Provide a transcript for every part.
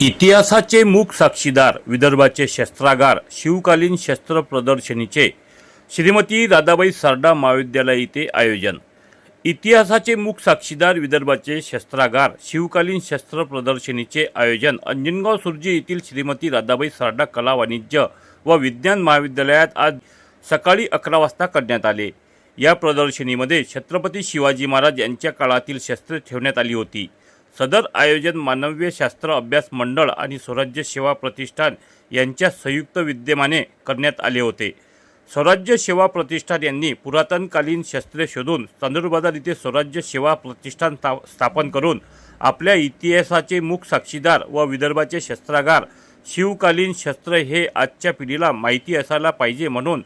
इतिहासाचे मूक साक्षीदार विदर्भाचे शस्त्रागार शिवकालीन शस्त्र प्रदर्शनीचे श्रीमती राधाबाई सारडा महाविद्यालय येथे आयोजन. इतिहासाचे मूक साक्षीदार विदर्भाचे शस्त्रागार शिवकालीन शस्त्र प्रदर्शनीचे आयोजन. अंजनगाव सुर्जी येथील श्रीमती राधाबाई सारडा कला वाणिज्य व विज्ञान महाविद्यालयात आज सकाळी अकरा वाजता करण्यात आले. या प्रदर्शनीमध्ये छत्रपती शिवाजी महाराज यांच्या काळातील शस्त्रे ठेवण्यात आली होती. सदर आयोजन मानवीय शास्त्र अभ्यास मंडळ आणि स्वराज्य सेवा प्रतिष्ठान यांच्या संयुक्त विद्यमाने करण्यात आले होते. स्वराज्य सेवा प्रतिष्ठान यांनी पुरातनकालीन शस्त्रे शोधून चांदूरबाजार येथे स्वराज्य सेवा प्रतिष्ठान स्था- स्थापन करून आपल्या इतिहासाचे मुख साक्षीदार व विदर्भाचे शस्त्रागार शिवकालीन शस्त्र हे आजच्या पिढीला माहिती असायला पाहिजे म्हणून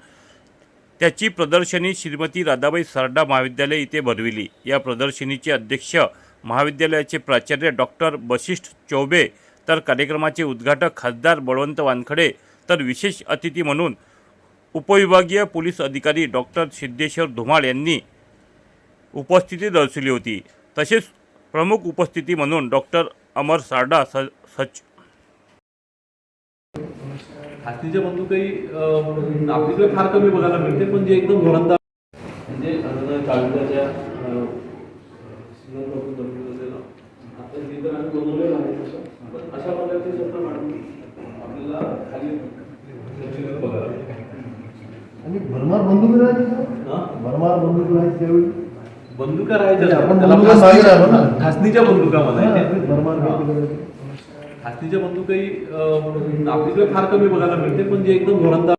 त्याची प्रदर्शनी श्रीमती राधाबाई सरडा महाविद्यालय इथे भरविली. या प्रदर्शनीचे अध्यक्ष महाविद्यालयाचे प्राचार्य डॉक्टर वशिष्ठ चौबे तर कार्यक्रमाचे उद्घाटक खासदार बळवंत वानखडे तर विशेष अतिथी म्हणून उपविभागीय पोलीस अधिकारी डॉक्टर सिद्धेश्वर धुमाळ यांनी उपस्थिती दर्शवली होती. तसेच प्रमुख उपस्थिती म्हणून डॉक्टर अमर सारडा स सच हातीच्या बंदूकही अं, आपलीकडे फार कमी बघायला मिळते पण जे एकदम म्हणजे साधारण आणि भरमार बंदूक? हा? भरमार बंदूक राहायची त्यावेळी बंदुका राहायच्या म्हणजे आपण त्याला बंदुका. फासणीच्या बंदुका हा, म्हणायचे भरमार. हातीच्या बंदूकही अं, आपलीकडे फार कमी बघायला मिळते पण जे एकदम धोरणदार